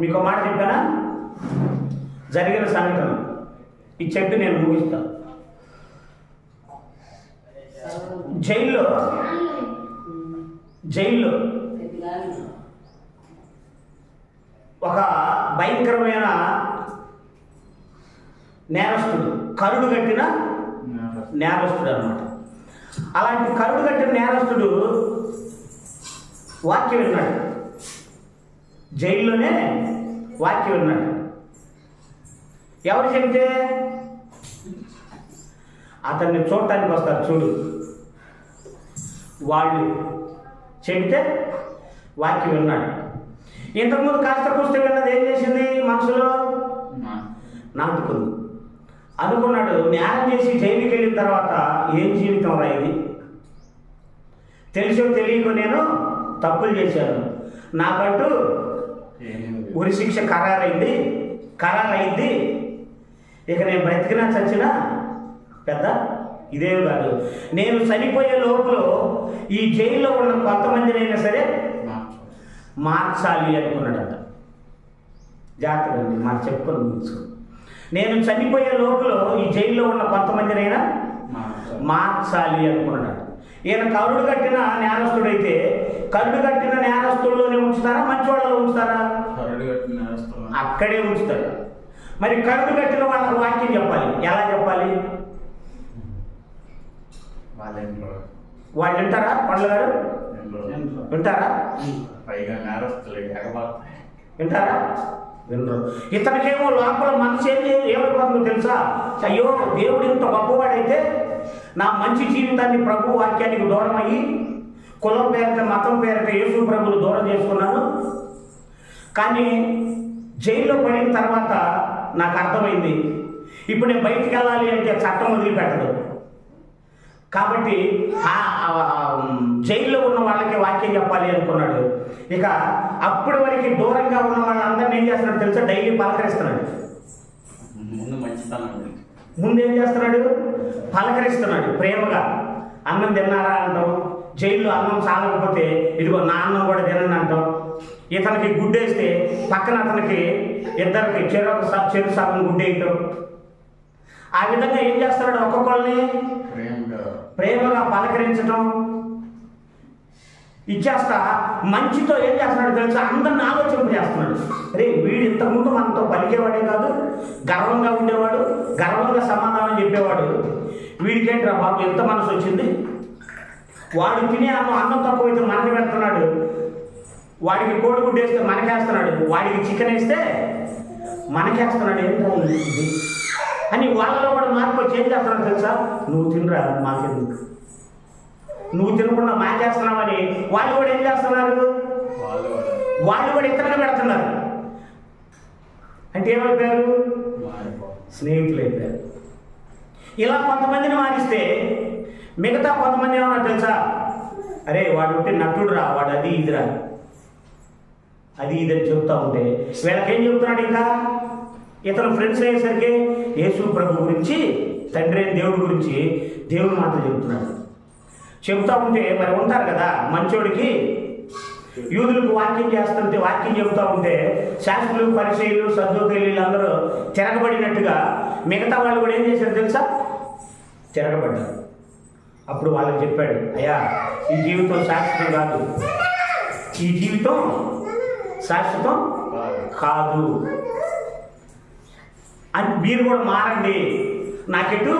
మీకు మాట చెప్పానా? జరిగిన సంఘటన. ఈ చెప్పి నేను ముగిస్తాను జైల్లో. జైల్లో. ఒక భయంకరమైన నేరస్తుడు కరుడు కట్టిన నేరస్తుడు అనమాట అలాంటి కరుడు కట్టిన నేరస్తుడు వాక్యం విన్నాడు జైల్లోనే వాక్యం ఉన్నాడు ఎవరు చెబితే అతన్ని చూడటానికి వస్తారు చూడు. వాళ్ళు చెబితే వాక్యం విన్నాడు ఇంతకుముందు కాస్త కూస్తే విన్నది ఏం చేసింది మనసులో? నాటుకుంది. అనుకున్నాడు న్యాయం చేసి జైలుకి వెళ్ళిన తర్వాత ఏం జీవితం రాయింది తెలుసో తెలియక తెలియకో నేను తప్పులు చేశాను. నాకంటూ ఉరి శిక్ష ఖరారైంది ఖరారైంది. ఇక నేను బ్రతికినా చచ్చినా పెద్ద ఇదేం కాదు. నేను చనిపోయే లోపల ఈ జైల్లో ఉన్న కొంతమందినైనా సరే మార్చాలి. అనుకున్నాడట. జాగ్రత్తగా ఉంది మాట చెప్పుకొని ముగించుకో. నేను చనిపోయే లోపల ఈ జైల్లో ఉన్న కొంతమందినైనా మార్చాలి. అనుకున్నాడు ఈయన కరుడు కట్టిన నేరస్తుడైతే కరుడు కట్టిన నేరస్తుల్లోనే ఉంచుతారా? మంచి వాళ్ళలో ఉంచుతారా అక్కడే ఉంచుతారు. మరి కరుడు కట్టిన వాళ్ళకి వాక్యం చెప్పాలి. ఎలా చెప్పాలి? వాళ్ళు వింటారా? పండ్ల గారు? వింటారా? పైగా నేరస్తులు వింటారా? వినరు. ఇతనికేమో లోపల మనసు ఏం చే- ఏమైపోతుందో తెలుసా? అయ్యో దేవుడు ఇంత గొప్పవాడైతే నా మంచి జీవితాన్ని ప్రభు వాక్యానికి దూరం అయ్యి కులం పేరిట మతం పేరిట యేసు ప్రభులు దూరం చేసుకున్నాను. కానీ జైల్లో పడిన తర్వాత నాకు అర్థమైంది ఇప్పుడు నేను బయటికి వెళ్ళాలి అంటే చట్టం వదిలిపెట్టదు. కాబట్టి జైల్లో ఉన్న వాళ్ళకి వాక్యం చెప్పాలి అనుకున్నాడు. ఇక అప్పటి వరకు దూరంగా ఉన్న వాళ్ళందరినీ ఏం చేస్తున్నాడు తెలుసా? డైలీ పలకరిస్తున్నాడు. ముందు మంచితనం ముందు ఏం చేస్తున్నాడు? పలకరిస్తున్నాడు ప్రేమగా. అన్నం తిన్నారా అంటాం జైల్లో అన్నం చాలకపోతే ఇదిగో నా అన్నం కూడా తినండి అంటాం. ఇతనికి గుడ్డేస్తే పక్కన అతనికి ఇద్దరికి చెరొక స- చెరు సగం గుడ్డేయటం ఆ విధంగా ఏం చేస్తున్నాడు ఒక్కొక్కళ్ళని ప్రేమగా. పలకరించటం. ఇచ్చేస్తా. మంచితో ఏం చేస్తున్నాడు తెలుసా? అందరిని ఆలోచింప చేస్తున్నాడు. రే వీడు ఇంతకుముందు మనతో పలికేవాడే కాదు గర్వంగా ఉండేవాడు గర్వంగా సమాధానం చెప్పేవాడు. వీడికేంట్రా బాబు ఎంత మనసు వచ్చింది? వాడు తినే అన్నం అన్నం తక్కువ అయితే మనకి పెడుతున్నాడు. వాడికి కోడిగుడ్డు వేస్తే మనకేస్తున్నాడు వాడికి చికెన్ వేస్తే మనకేస్తున్నాడు ఇది? అని వాళ్ళలో కూడా మార్పు ఏం చేస్తున్నాడు తెలుసా? నువ్వు తినరా? మాకెందుకు? నువ్వు తినకుండా మాకేస్తున్నావని వాళ్ళు కూడా ఏం చేస్తున్నారు? వాళ్ళు కూడా ఇతరులు పెడుతున్నారు. అంటే ఏమైపోయారు? స్నేహితులు అయిపోయారు ఇలా కొంతమందిని మారిస్తే మిగతా కొంతమంది ఏమన్నా తెలుసా? అరే వాడు ఉంటే నటుడు రా వాడు అది ఇదిరా. అది ఇదని చెప్తా ఉంటే వీళ్ళకేం చెప్తున్నాడు ఇంకా? ఇతను ఫ్రెండ్స్ అయ్యేసరికి యేసు ప్రభు గురించి తండ్రి అయిన దేవుడి గురించి దేవుడు మాత్రం చెప్తున్నాడు. చెప్తా ఉంటే మరి ఉంటారు కదా మంచోడికి? యూదులకు వాక్యం చేస్తుంటే వాక్యం చెబుతూ ఉంటే శాస్త్రులు పరిచయులు సద్దుకలు అందరూ తిరగబడినట్టుగా మిగతా వాళ్ళు కూడా ఏం చేశారు తెలుసా? తిరగబడ్డారు. అప్పుడు వాళ్ళకి చెప్పాడు అయ్యా ఈ జీవితం శాశ్వతం కాదు. ఈ జీవితం శాశ్వతం కాదు. అని మీరు కూడా మారండి. నాకెటు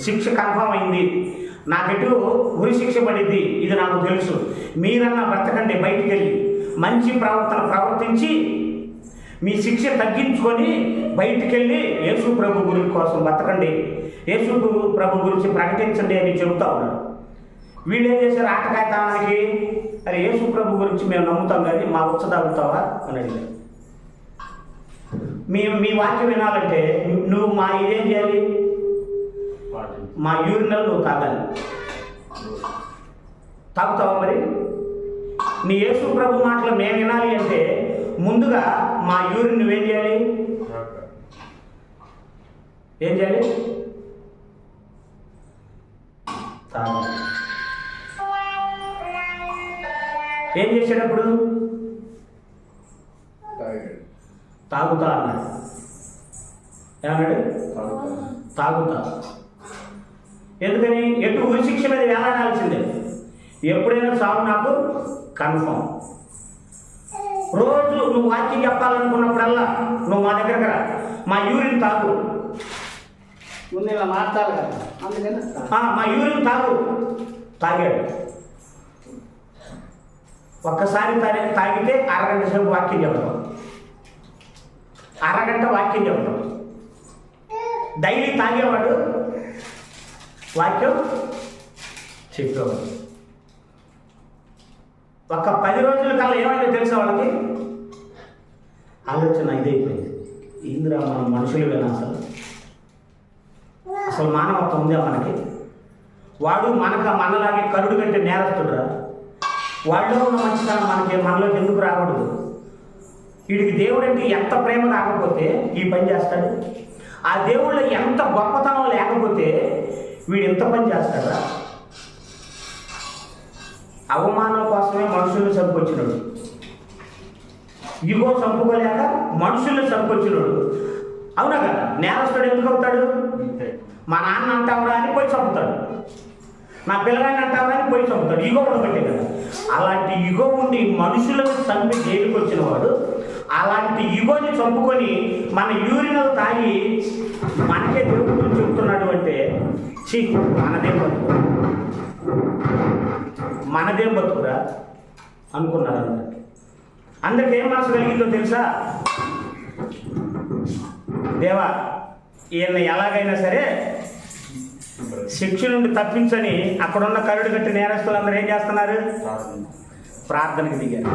శిక్ష కన్ఫర్మ్ అయింది. నాకెటు ఉరి శిక్ష పడింది ఇది నాకు తెలుసు. మీరన్నా బ్రతకండి బయటికి వెళ్ళి మంచి ప్రవర్తన ప్రవర్తించి మీ శిక్ష తగ్గించుకొని బయటికి వెళ్ళి యేసు ప్రభు గురి కోసం బతకండి. యేసు ప్రభు గురించి ప్రకటించండి అని చెబుతా ఉన్నాడు. వీళ్ళు ఏం చేశారు? ఆటకాయతనానికి అరే యేసు ప్రభు గురించి మేము నమ్ముతాం కానీ మా ఉచ్చ తాగుతావా అని అడిగారు. మీ మీ వాక్యం వినాలంటే నువ్వు మా ఇదేం చేయాలి? మా యూరినల్ నువ్వు తాగాలి. తాగుతావా మరి? నీ యేసు ప్రభు మాటలు మేము వినాలి అంటే ముందుగా మా యూరిన్ నువ్వేం చేయాలి? ఏం చేయాలి? ఏం చేసేటప్పుడు తాగుతా అన్నాడు. ఏమన్నాడు? తాగుతా. ఎందుకని? ఎటు ఉరి శిక్ష మీద వేలాడాల్సిందే ఎప్పుడైనా సాగు నాకు కన్ఫర్మ్ రోజు నువ్వు వాక్యం చెప్పాలనుకున్నప్పుడల్లా నువ్వు మా దగ్గరకు రా. మా యూరిన్ తాగు. ముందు ఇలా మార్చాలి కదా అందుకని మా యూరిన్ తాగు. తాగాడు. ఒక్కసారి తాగి తాగితే అరగంట సేపు వాక్యం చెప్పడం. అరగంట వాక్యం చెప్పడం. డైలీ తాగేవాడు వాక్యం చెప్పేవాడు. ఒక పది రోజుల కల్లా ఏమైందో తెలుసా వాళ్ళకి? ఆలోచన ఇదైపోయింది. ఇందిరా మనం మనుషులు వినా అసలు? అసలు మానవత్వం ఉందా మనకి? వాడు మనక మనలాగే కరుడు కంటే నేరస్తుడురా. వాళ్ళలో ఉన్న మంచితనం మనకి మనలోకి ఎందుకు రాకూడదు? వీడికి దేవుడు అంటే ఎంత ప్రేమ రాకపోతే ఈ పని చేస్తాడు? ఆ దేవుళ్ళో ఎంత గొప్పతనం లేకపోతే వీడు ఎంత పని చేస్తాడా? అవమానం కోసమే మనుషులు చంపుకొచ్చినాడు ఇగో చంపుకోలేక మనుషుల్ని చంపుకొచ్చినాడు. అవునా కదా? నేరస్తుడు ఎందుకు అవుతాడు? మా నాన్న అంటావురా అని పోయి చంపుతాడు. నా పిల్లగాన్ని అంటావురా అని పోయి చంపుతాడు. ఇగో ఉండబట్టే కదా. అలాంటి ఇగో ఉండి మనుషులను చంపి జైలుకి వచ్చిన వాడు అలాంటి ఇగోని చంపుకొని మన యూరినల్ తాగి మనకే దేవుడు చెప్తున్నాడు అంటే చీ మనదేం బతుకు మనదేం బతుకురా? అనుకున్నారు అందరికీ. అందరికి ఏం మనసు కలిగిందో తెలుసా? దేవా ఈయన ఎలాగైనా సరే శిక్ష నుండి తప్పించని అక్కడున్న కరుడు కట్టి నేరస్తులందరూ ఏం చేస్తున్నారు? ప్రార్థనకు ప్రార్థనకి దిగారు.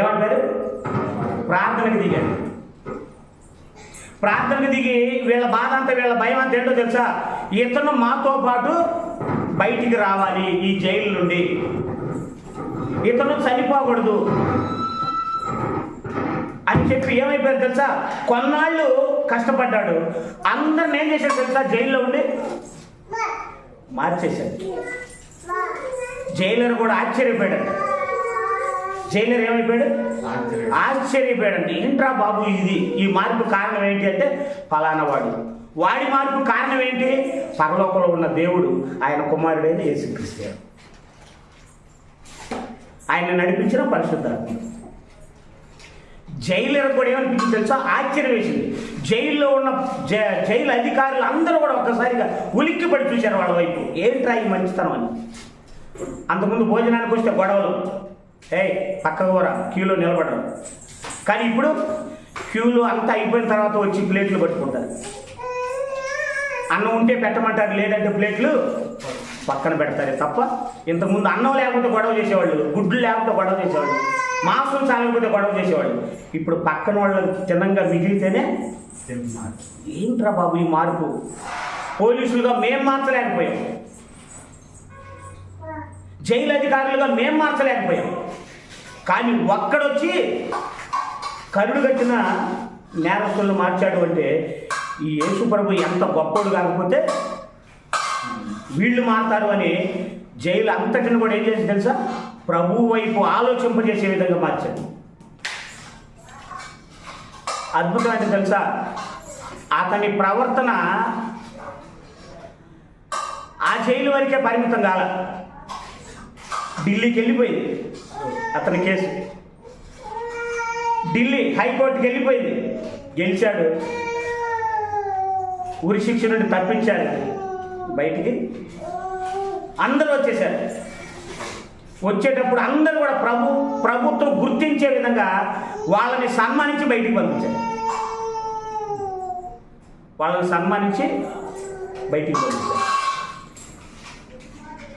ఏమంటారు ప్రార్థనకి దిగారు. ప్రార్థనకి దిగి వీళ్ళ బాధ అంతా వీళ్ళ భయం అంత ఏంటో తెలుసా? ఇతను మాతో పాటు బయటికి రావాలి ఈ జైలు నుండి. ఇతను చనిపోకూడదు. అని చెప్పి ఏమైపోయారు తెలుసా? కొన్నాళ్ళు కష్టపడ్డాడు. అందరిని ఏం చేశాడు తెలుసా? జైల్లో ఉండి మార్చేశాడు. జైలర్ కూడా ఆశ్చర్యపోయాడు జైలర్ ఏమైపోయాడు? ఆశ్చర్యం. ఆశ్చర్యపోయాడండి ఏంట్రా బాబు ఇది? ఈ మార్పు కారణం ఏంటి అంటే ఫలానా వాడు. వాడి మార్పు కారణం ఏంటి? పరలోకంలో ఉన్న దేవుడు ఆయన కుమారుడైన యేసుక్రీస్తు ఆయన నడిపించిన పరిశుద్ధాత్మ జైలర్ కూడా ఏమనిపించి తెలుసా? ఆశ్చర్యం వేసింది. జైల్లో ఉన్న జైలు అధికారులు అందరూ కూడా ఒక్కసారిగా ఉలిక్కిపడి చూశారు వాళ్ళ వైపు. ఏంట్రా ఈ మంచితనం అని? అంతకుముందు భోజనానికి వస్తే గొడవలు. ఏయ్ పక్క కూర క్యూలో నిలబడరు. కానీ ఇప్పుడు క్యూలో అంతా అయిపోయిన తర్వాత వచ్చి ప్లేట్లు పట్టుకుంటారు. అన్నం ఉంటే పెట్టమంటారు లేదంటే ప్లేట్లు పక్కన పెడతారే తప్ప ఇంతకుముందు అన్నం లేకపోతే గొడవ చేసేవాళ్ళు గుడ్లు లేకపోతే గొడవ చేసేవాళ్ళు మాంసం చాలకపోతే గొడవ చేసేవాళ్ళు. ఇప్పుడు పక్కన వాళ్ళు తిన్నంగా మిగిలితేనే తింటున్నారు. ఏంట్రా బాబు ఈ మార్పు? పోలీసులుగా మేం మార్చలేకపోయాం. జైలు అధికారులుగా మేం మార్చలేకపోయాం. కానీ ఒక్కడొచ్చి కరుడు కట్టిన నేరస్తులను మార్చాడు అంటే ఈ యేసు ప్రభు ఎంత గొప్పోడు కాకపోతే వీళ్ళు మారుతారు అని జైలు అంతటిని కూడా ఏం చేసి తెలుసా? ప్రభు వైపు ఆలోచింపజేసే విధంగా మార్చాడు అద్భుతమైన తెలుసా? అతని ప్రవర్తన ఆ జైలు వరకే పరిమితం కాల. ఢిల్లీకి వెళ్ళిపోయింది అతని కేసు. ఢిల్లీ హైకోర్టుకి వెళ్ళిపోయింది. గెలిచాడు. ఉరి శిక్ష నుండి తప్పించాడు. బయటికి అందరూ వచ్చేసారు. వచ్చేటప్పుడు అందరూ కూడా ప్రభు ప్రభుత్వం గుర్తించే విధంగా వాళ్ళని సన్మానించి బయటికి పంపించారు. వాళ్ళని సన్మానించి బయటికి పంపించారు.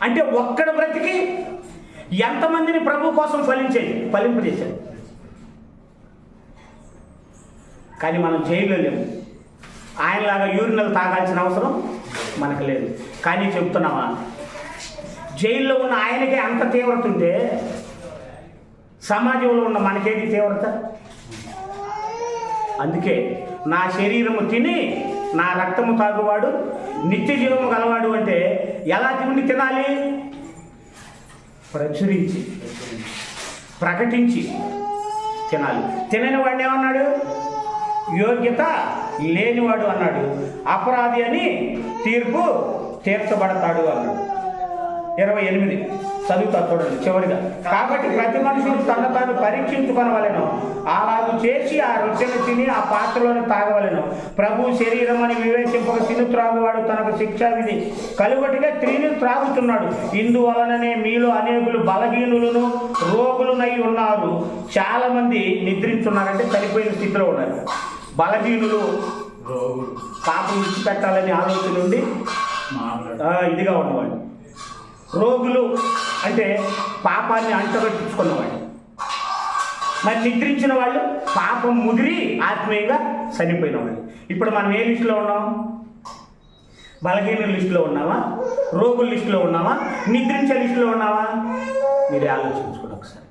అంటే ఒక్కడ బ్రతికి ఎంతమందిని ప్రభు కోసం ఫలించేది ఫలింపజేశాడు కానీ మనం జైల్లో లేము. ఆయనలాగా యూరినల్ తాగాల్సిన అవసరం మనకు లేదు. కానీ చెప్తున్నామా జైల్లో ఉన్న ఆయనకే అంత తీవ్రత ఉంటే సమాజంలో ఉన్న మనకేది తీవ్రత? అందుకే నా శరీరము తిని నా రక్తము తాగువాడు నిత్య జీవము గలవాడు అంటే ఎలా తిండి తినాలి? ప్రచురించి ప్రకటించి తినాలి. తినని వాడిని ఏమన్నాడు? యోగ్యత లేనివాడు అన్నాడు. అపరాధి అని తీర్పు తీర్చబడతాడు అన్నాడు. ఇరవై ఎనిమిది. చదువుతా చూడండి చివరిగా. కాబట్టి ప్రతి మనుషుడు తన తాను పరీక్షించుకొనవలెను అలాగ చేసి ఆ రొట్టెను తిని ఆ పాత్రలోని తాగవలెను. ప్రభు శరీరం అని వివేచింపక తిను త్రాగువాడు తనకు శిక్షా విధి. కలుబటిగా తిని త్రాగుతున్నాడు. ఇందువలననే మీలో అనేకులు బలహీనులను రోగులునై ఉన్నారు. చాలామంది నిద్రించున్నారంటే చనిపోయిన స్థితిలో ఉన్నారు. బలహీనులు రోగులు. పాపం విడిచిపెట్టాలని ఆలోచన నుండి ఇదిగా ఉన్నవాడు రోగులు అంటే పాపాన్ని అంటగట్టించుకున్నవాడు మరి నిద్రించిన వాళ్ళు పాపం ముదిరి ఆత్మీయంగా చనిపోయిన వాళ్ళు. ఇప్పుడు మనం ఏ లిస్టులో ఉన్నాం? బలహీన లిస్టులో ఉన్నావా? రోగుల లిస్టులో ఉన్నావా? నిద్రించే లిస్టులో ఉన్నావా? మీరే ఆలోచించుకోండి ఒకసారి.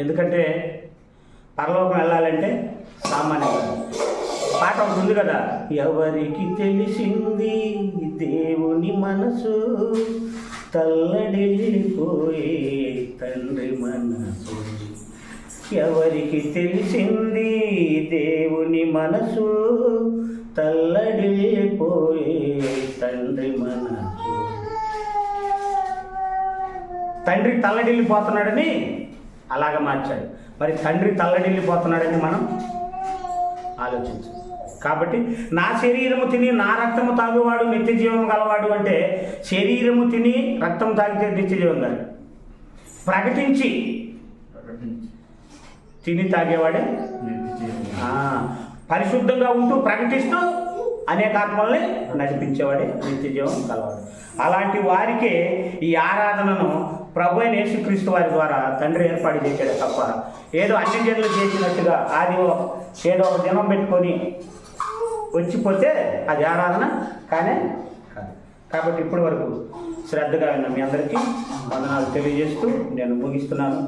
ఎందుకంటే పరలోకం వెళ్ళాలంటే సామాన్యం పాట ఒకటి ఉంది కదా. ఎవరికి తెలిసింది దేవుని మనసు? తల్లడిల్లిపోయే తండ్రి మనసు. ఎవరికి తెలిసింది దేవుని మనసు? తల్లడిల్లిపోయే తండ్రి మనసు. తండ్రి తల్లడిల్లిపోతున్నాడని అలాగ మార్చాడు. మరి తండ్రి తల్లడిల్లిపోతున్నాడని మనం ఆలోచించాలి కాబట్టి నా శరీరము తిని నా రక్తము తాగువాడు నిత్య జీవం గలవాడు అంటే శరీరము తిని రక్తం తాగితే నిత్య జీవం కాదు ప్రకటించి తిని తాగేవాడే పరిశుద్ధంగా ఉంటూ ప్రకటిస్తూ అనేక ఆత్మల్ని నడిపించేవాడే నిత్య జీవం కలవాడు అలాంటి వారికే ఈ ఆరాధనను ప్రభు అయిన యేసుక్రీస్తు వారి ద్వారా తండ్రి ఏర్పాటు చేశాడు తప్ప ఏదో అన్ని జనులు చేసినట్టుగా ఆది ఏదో ఒక దినం పెట్టుకొని వచ్చిపోతే అది ఆరాధన కానీ కాదు. కాబట్టి ఇప్పటి వరకు శ్రద్ధగా విన్న మీ అందరికీ వందనాలు తెలియజేస్తూ నేను ముగిస్తున్నాను.